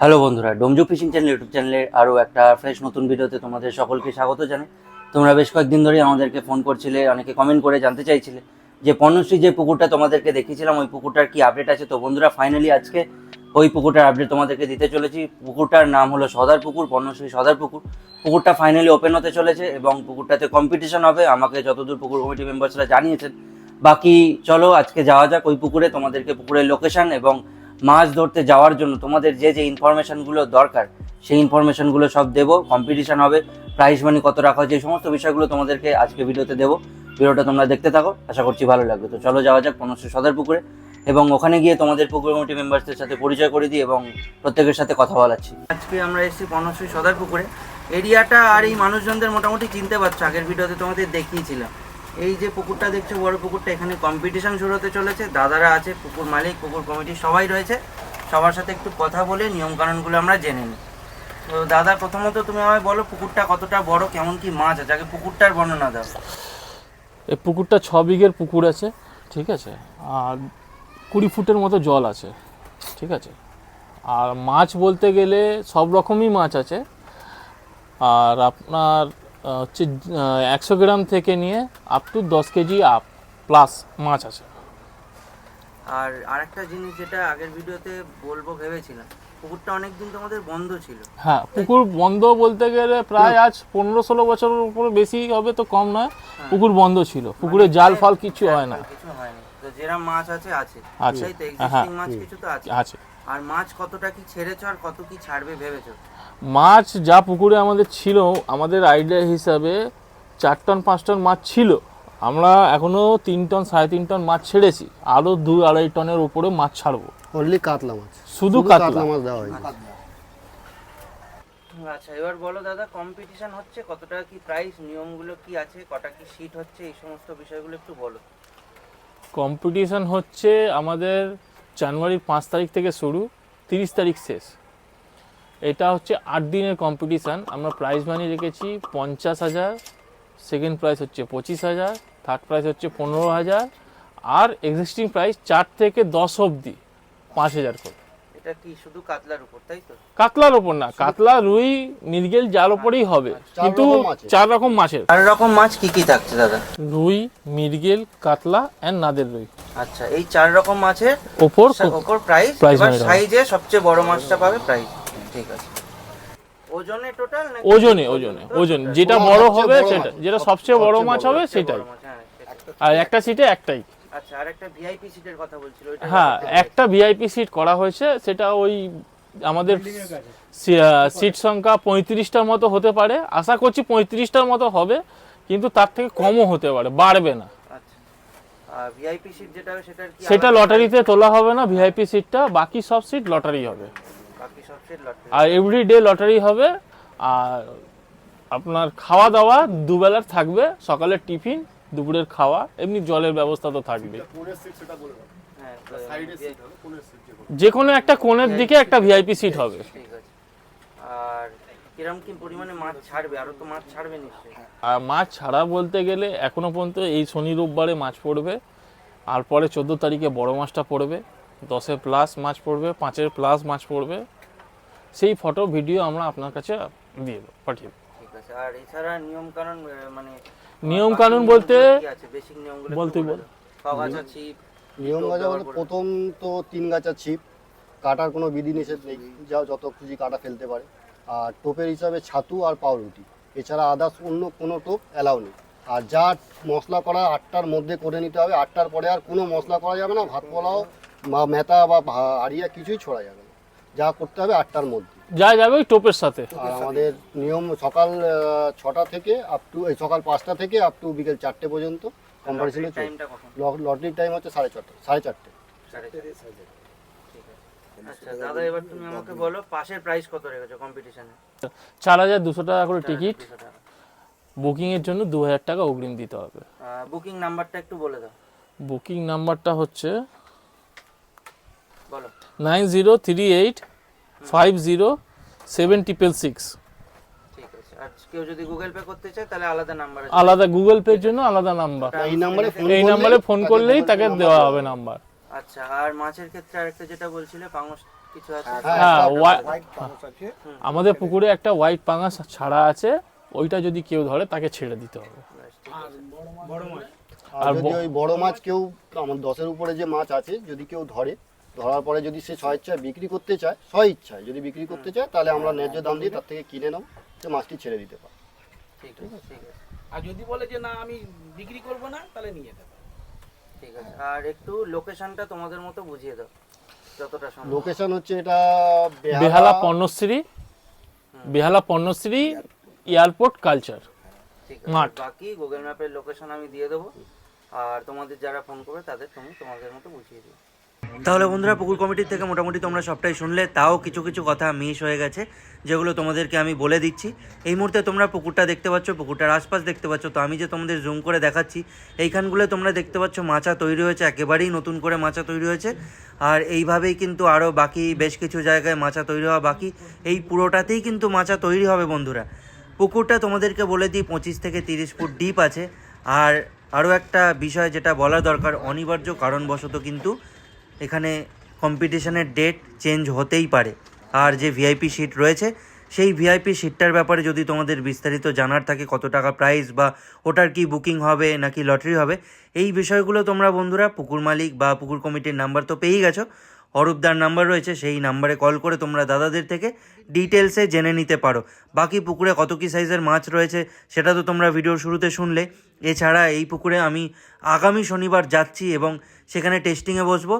Hello বন্ধুরা, ডোমজু fishing channel YouTube চ্যানেলে আরও একটা ফ্রেশ নতুন ভিডিওতে তোমাদের সকলকে স্বাগত জানাই। তোমরা বেশ কয়েকদিন ধরেই আমাদেরকে ফোন করছিলে, অনেকে কমেন্ট করে জানতে চাইছিলে যে পর্ণশ্রী যে পুকুরটা তোমাদেরকে দেখিয়েছিলাম, ওই পুকুরটার কি আপডেট আছে? তো বন্ধুরা ফাইনালি আজকে ওই পুকুরটার আপডেট তোমাদেরকে দিতে চলেছি। পুকুরটার নাম হলো সদার পুকুর পর্ণশ্রী সদার পুকুর। পুকুরটা ফাইনালি ওপেন হতে চলেছে এবং পুকুরটাতে কম্পিটিশন হবে। আমাকে যতদূর পুকুর কমিটি মেম্বার্সরা জানিয়েছেন। বাকি চলো, আজকে যাওয়া যাক ওই পুকুরে, তোমাদেরকে পুকুরের লোকেশন এবং মাছ ধরতে যাওয়ার জন্য তোমাদের যে যে ইনফরমেশনগুলো দরকার, সেই ইনফরমেশনগুলো সব দেবো কম্পিটিশন হবে প্রাইস মানি কত রাখা হচ্ছে এই সমস্ত বিষয়গুলো তোমাদেরকে আজকে ভিডিওতে দেবো। ভিডিওটা তোমরা দেখতে থাকো, আশা করছি ভালো লাগবে। তো চলো যাওয়া যাক পনেরোশো সদর পুকুরে এবং ওখানে গিয়ে তোমাদের পুকুর কমিটি মেম্বারসদের সাথে পরিচয় করে দিই এবং প্রত্যেকের সাথে কথা বলাচ্ছি আজকে আমরা এসেছি পনেরোশো সদর পুকুরে এরিয়াটা আর এই মানুষজনদের মোটামুটি চিনতে পারছ, আগের ভিডিওতে তোমাদের দেখিয়েছিলাম। এই যে পুকুরটা দেখছ, বড় পুকুরটা, এখানে কম্পিটিশন শুরু হতে চলেছে। দাদারা আছে, পুকুর মালিক, পুকুর কমিটি সবাই রয়েছে। সবার সাথে একটু কথা বলে নিয়মকানুনগুলো আমরা জেনে নিই। তো দাদা, প্রথমত তুমি আমায় বলো, পুকুরটা কতটা বড়, কেমন কি মাছ আছে? আগে পুকুরটার বর্ণনা দাও। এই পুকুরটা ছ বিঘের পুকুর আছে, ঠিক আছে? আর কুড়ি ফুটের মতো জল আছে, ঠিক আছে? আর মাছ বলতে গেলে সব রকমই মাছ আছে। আর আপনার হচ্ছে একশো গ্রাম থেকে নিয়ে আপ টু দশ কেজি আপ প্লাস মাছ আছে। আর আরেকটা জিনিস যেটা আগের ভিডিওতে বলব ভেবেছিলাম পুকুরটা অনেকদিন তোমাদের বন্ধ ছিল। হ্যাঁ পুকুর বন্ধ বলতে গেলে প্রায় আজ পনেরো ষোলো বছরের উপরে বেশি হবে তো কম নয় পুকুর বন্ধ ছিল পুকুরে জাল ফাল কিছু হয় না। কিছু হয়নি। তো যেরা মাছ আছে আছে। আছে। হ্যাঁ। মাছ কিছু তো আছে। আছে। আর মাছ কতটা কি ছেড়েছো আর কত কি ছাড়বে ভেবেছো? মাছ যা পুকুরে আমাদের ছিল আমাদের আইডিয়া হিসাবে চার টন পাঁচ টন মাছ ছিল। আমরা এখনও তিন টন সাড়ে তিন টন মাছ ছেড়েছি। আরও দু আড়াই টনের উপরে মাছ ছাড়বো। অনলি কাতলা মাছ। শুধু কাতলা। মাছ দেওয়া হয়নি। আচ্ছা এবার বলো দাদা কম্পিটিশন হচ্ছে কত টাকা কি প্রাইস নিয়মগুলো কি আছে? কটা কি সিট হচ্ছে? এই সমস্ত বিষয়গুলো একটু বলো। কম্পিটিশন হচ্ছে আমাদের জানুয়ারির পাঁচ তারিখ থেকে শুরু তিরিশ তারিখ শেষ। এটা হচ্ছে আট দিনের কম্পিটিশান আমরা প্রাইজ মানি রেখেছি পঞ্চাশ হাজার সেকেন্ড প্রাইস হচ্ছে পঁচিশ হাজার থার্ড প্রাইস হচ্ছে পনেরো হাজার আর এক্সিস্টিং প্রাইস চার থেকে দশ অবধি পাঁচ হাজার করে। এটা কি শুধু কাতলার উপর তাই তো? কাতলার ওপর না কাতলা রুই মৃগেল যার ওপরেই হবে। কিন্তু চার রকম মাছের। আর রকম মাছ কি কি থাকছে দাদা? রুই মৃগেল কাতলা অ্যান্ড নাদের রুই। আচ্ছা এই চার রকম মাছের ওপর ওপর প্রাইস। সাইজে সবচেয়ে বড় মাছটা পাবে প্রাইস ঠিক আছে। ওজনে টোটাল ওজনে ওজনে ওজন। যেটা বড় হবে সেটা যেটা সবচেয়ে বড় মাছ হবে সেটাই। হ্যাঁ, আর একটা সিটে একটাই। আচ্ছা আর একটা ভিআইপি সিটের কথা বলছিল ওইটা হ্যাঁ একটা ভিআইপি সিট করা হয়েছে সেটা ওই আমাদের সিট সংখ্যা পঁয়ত্রিশটার মতো হতে পারে। আশা করছি পঁয়ত্রিশটার মতো হবে কিন্তু তার থেকে কমও হতে পারে বাড়বে না। আচ্ছা। ভিআইপি সিট যেটা হবে সেটার কি সেটা লটারিতে তোলা হবে না ভিআইপি সিটটা বাকি সব সিট লটারি হবে। আর এভরি ডে লটারি হবে আর আপনার খাওয়া দাওয়া দুবেলার থাকবে সকালের টিফিন দুপুরের খাওয়া এমনি জলের ব্যবস্থা তো থাকবে হ্যাঁ যে কোনো একটা কোণের দিকে একটা ভিআইপি সিট হবে। আর কিরম কি পরিমাণে মাছ ছাড়বে? আরও তো মাছ ছাড়বে নিশ্চয়ই। আর মাছ ছাড়া বলতে গেলে এখনও পর্যন্ত এই শনি রোববারে মাছ পড়বে আর পরে চোদ্দ তারিখে বড় মাছটা পড়বে দশে প্লাস মাছ পড়বে পাঁচের প্লাস মাছ পড়বে সেই ফটো ভিডিও আমরা আপনার কাছে দিয়ে দেবো পাঠিয়ে দেবো। ঠিক আছে আর এছাড়া নিয়ম কানুন মানে নিয়ম কানুন বলতে বেসিক নিয়মগুলো বলতে বল। ছিপ নিয়ম গাছা বলতে প্রথম তো তিন গাছা ছিপ কাটার কোনো বিধি নিষেধ নেই যা যত খুশি কাটা ফেলতে পারে। আর টোপের হিসাবে ছাতু আর পাউরুটি এছাড়া আদার্স অন্য কোনো টোপ অ্যালাউ নেই। আর যা মশলা করা আটটার মধ্যে করে নিতে হবে আটটার পরে আর কোনো মশলা করা যাবে না ভাত পোলাও বা মেথা বা আড়িয়া কিছুই ছড়া যাবে না। যা করতে হবে আটটার মধ্যে। যা যাবে ওই টোপের সাথে। আর আমাদের নিয়ম সকাল ছটা থেকে আপ টু এই সকাল পাঁচটা থেকে আপ টু বিকেল চারটে পর্যন্ত কম্পিটিশনে চলবে লটারির টাইম হচ্ছে সাড়ে ছটা সাড়ে চারটে। আচ্ছা দাদা এবার তুমি আমাকে বলো পাশের প্রাইস কত রেখেছো কম্পিটিশনে চার হাজার দুশো টাকা করে টিকিট বুকিংয়ের জন্য দু হাজার টাকা অগ্রিম দিতে হবে। বুকিং নাম্বারটা একটু বলে দাও। বুকিং নাম্বারটা হচ্ছে nine zero three eight five zero seven triple six ঠিক কেউ যদি গুগল পে চায় তাহলে আলাদা নাম্বার আছে। আলাদা গুগল পের জন্য আলাদা নাম্বার এই নাম্বারে ফোন করলেই তাকে দেওয়া হবে নাম্বার আচ্ছা আর মাছের ক্ষেত্রে আরেকটা যেটা বলছিলে কিছু আছে? হ্যাঁ আছে। আমাদের পুকুরে একটা হোয়াইট পাঙাশ ছাড়া আছে ওইটা যদি কেউ ধরে তাকে ছেড়ে দিতে হবে। আর আর ওই বড় মাছ কেউ আমার দশের উপরে যে মাছ আছে যদি কেউ ধরে ধরার পরে যদি সে স্ব ইচ্ছায় বিক্রি করতে চায় স্ব ইচ্ছায় যদি বিক্রি করতে চায় তাহলে আমরা ন্যায্য দাম দিয়ে তার থেকে কিনে নেব সে মাছটি ছেড়ে দিতে পারে ঠিক আছে ঠিক আছে। আর যদি বলে যে না আমি বিক্রি করব না তাহলে নিয়ে যেতে ঠিক আছে। আর একটু লোকেশনটা তোমাদের মতো বুঝিয়ে দাও যতটা সম্ভব। লোকেশন হচ্ছে এটা বেহালা পণ্যশ্রী বেহালা পণ্যশ্রী এয়ারপোর্ট কালচার। ঠিক আছে। মাঠ। বাকি গুগল ম্যাপের লোকেশন আমি দিয়ে দেবো আর তোমাদের যারা ফোন করবে তাদের তুমি তোমাদের মতো বুঝিয়ে দিও। তাহলে বন্ধুরা, পুকুর কমিটির থেকে মোটামুটি তোমরা সবটাই শুনলে। তাও কিছু কিছু কথা মিস হয়ে গেছে, যেগুলো তোমাদেরকে আমি বলে দিচ্ছি। এই মুহূর্তে তোমরা পুকুরটা দেখতে পাচ্ছ, পুকুরটার আশপাশ দেখতে পাচ্ছ। তো আমি যে তোমাদের জুম করে দেখাচ্ছি, এইখানগুলো তোমরা দেখতে পাচ্ছ, মাচা তৈরি হয়েছে, একেবারেই নতুন করে মাচা তৈরি হয়েছে। আর এইভাবেই কিন্তু আরও বাকি বেশ কিছু জায়গায় মাচা তৈরি হওয়া বাকি। এই পুরোটাতেই কিন্তু মাচা তৈরি হবে বন্ধুরা। পুকুরটা তোমাদেরকে বলে দিই, পঁচিশ থেকে তিরিশ ফুট ডিপ আছে। আর আরও একটা বিষয় যেটা বলা দরকার, অনিবার্য কারণবশত কিন্তু এখানে কম্পিটিশনের ডেট চেঞ্জ হতেই পারে। আর যে ভিআইপি সিট রয়েছে, সেই ভিআইপি সিটটার ব্যাপারে যদি তোমাদের বিস্তারিত জানার থাকে, কত টাকা প্রাইস বা ওটার কি বুকিং হবে নাকি লটারি হবে, এই বিষয়গুলো তোমরা বন্ধুরা পুকুর মালিক বা পুকুর কমিটির নাম্বার তো পেয়েই গেছো। অরূপদার নাম্বার রয়েছে, সেই নাম্বারে কল করে তোমরা দাদাদের থেকে ডিটেলসে জেনে নিতে পারো। বাকি পুকুরে কত কী সাইজের মাছ রয়েছে, সেটা তো তোমরা ভিডিওর শুরুতে শুনলে। এছাড়া এই পুকুরে আমি আগামী শনিবার যাচ্ছি এবং সেখানে টেস্টিংয়ে বসবো।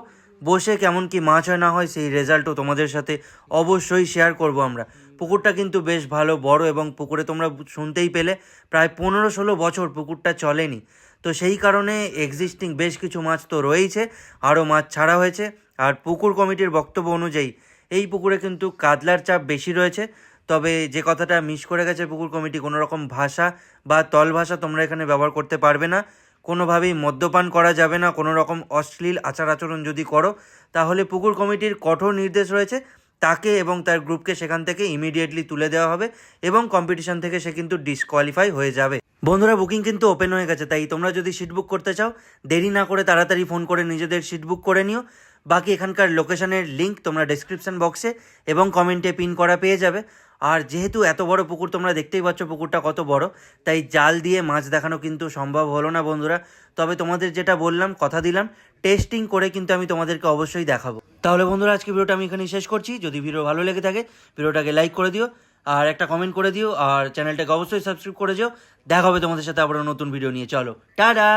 বসে কেমন কি মাছ হয় না হয়, সেই রেজাল্টও তোমাদের সাথে অবশ্যই শেয়ার করব আমরা। পুকুরটা কিন্তু বেশ ভালো, বড় এবং পুকুরে তোমরা শুনতেই পেলে, প্রায় পনেরো ষোলো বছর পুকুরটা চলেনি। তো সেই কারণে এক্সিস্টিং বেশ কিছু মাছ তো রয়েছে আরও মাছ ছাড়া হয়েছে। আর পুকুর কমিটির বক্তব্য অনুযায়ী, এই পুকুরে কিন্তু কাতলার চাপ বেশি রয়েছে। তবে যে কথাটা মিস করে গেছে পুকুর কমিটি, কোনো রকম ভাষা বা তল ভাষা তোমরা এখানে ব্যবহার করতে পারবে না। কোনোভাবেই মদ্যপান করা যাবে না কোনো রকম অশ্লীল আচার আচরণ যদি করো, তাহলে পুকুর কমিটির কঠোর নির্দেশ রয়েছে। তাকে এবং তার গ্রুপকে সেখান থেকে ইমিডিয়েটলি তুলে দেওয়া হবে এবং কম্পিটিশন থেকে সে কিন্তু ডিসকোয়ালিফাই হয়ে যাবে। বন্ধুরা বুকিং কিন্তু ওপেন হয়ে গেছে, তাই তোমরা যদি সিট বুক করতে চাও, দেরি না করে তাড়াতাড়ি ফোন করে নিজেদের সিট বুক করে নিও। বাকি এখানকার লোকেশনের লিঙ্ক তোমরা ডেসক্রিপশন বক্সে এবং কমেন্টে পিন করা পেয়ে যাবে। আর যেহেতু এত বড় পুকুর, তোমরা দেখতেই পাচ্ছ পুকুরটা কত বড়, তাই জাল দিয়ে মাছ দেখানো কিন্তু সম্ভব হলো না বন্ধুরা। তবে তোমাদের যেটা বললাম, কথা দিলাম টেস্টিং করে কিন্তু আমি তোমাদেরকে অবশ্যই দেখাবো। তাহলে বন্ধুরা, আজকে ভিডিওটা আমি এখানেই শেষ করছি। যদি ভিডিও ভালো লেগে থাকে, ভিডিওটাকে লাইক করে দিও, আর একটা কমেন্ট করে দিও, আর চ্যানেলটাকে অবশ্যই সাবস্ক্রাইব করে দিও দেখা হবে তোমাদের সাথে আবার নতুন ভিডিও নিয়ে। চলো, টাটা!